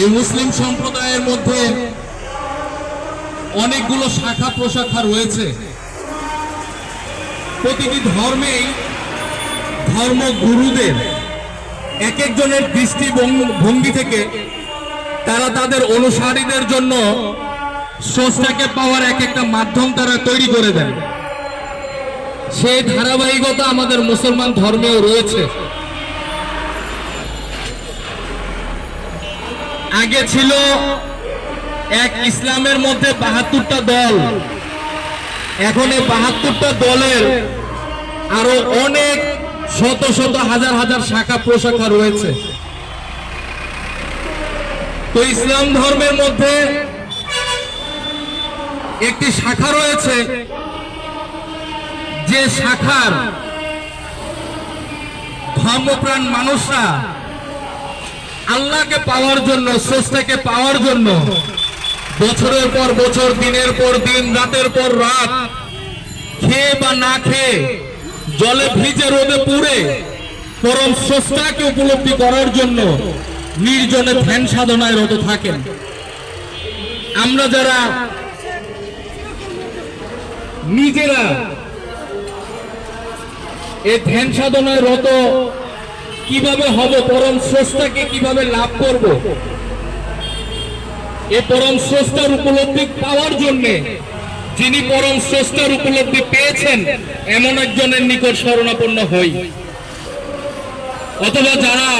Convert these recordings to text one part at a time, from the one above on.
এই মুসলিম সম্প্রদায়ের মধ্যে অনেকগুলো শাখা প্রশাখা রয়েছে। প্রতিটি ধর্মেই ধর্ম গুরুদের এক একজনের দৃষ্টিভঙ্গি ভঙ্গি থেকে তারা তাদের অনুসারীদের জন্য স্রষ্টাকে পাওয়ার এক একটা মাধ্যম তারা তৈরি করে দেন। সেই ধারাবাহিকতা আমাদের মুসলমান ধর্মেও রয়েছে। আগে ছিল এক ইসলামের মধ্যে বাহাত্তরটা দল। এখন এই বাহাত্তরটা দলের আরও অনেক শত শত হাজার হাজার শাখা প্রশাখা রয়েছে। তো ইসলাম ধর্মের মধ্যে একটি শাখা রয়েছে, যে শাখার ধর্মপ্রাণ মানুষরা আল্লাহকে পাওয়ার জন্য, স্রষ্টাকে পাওয়ার জন্য, বছরের পর বছর, দিনের পর দিন, রাতের পর রাত, খেয়ে বা না খেয়ে, জলে ভিজে রোদে পুড়ে, পরম স্রষ্টাকে উপলব্ধি করার জন্য নির্জনে ধ্যান সাধনায় রত থাকেন। আমরা যারা নিজেরা এই ধ্যান সাধনায় রত কীভাবে হব, পরম স্রষ্টাকে কীভাবে লাভ করব? এ পরম স্রষ্টার উপলব্ধি পাওয়ার জন্যে, যিনি পরম স্রষ্টার উপলব্ধি পেয়েছেন, এমন একজনের নিকট শরণাপন্ন হই। অথবা যারা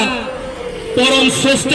পরম শ্রেষ্ঠ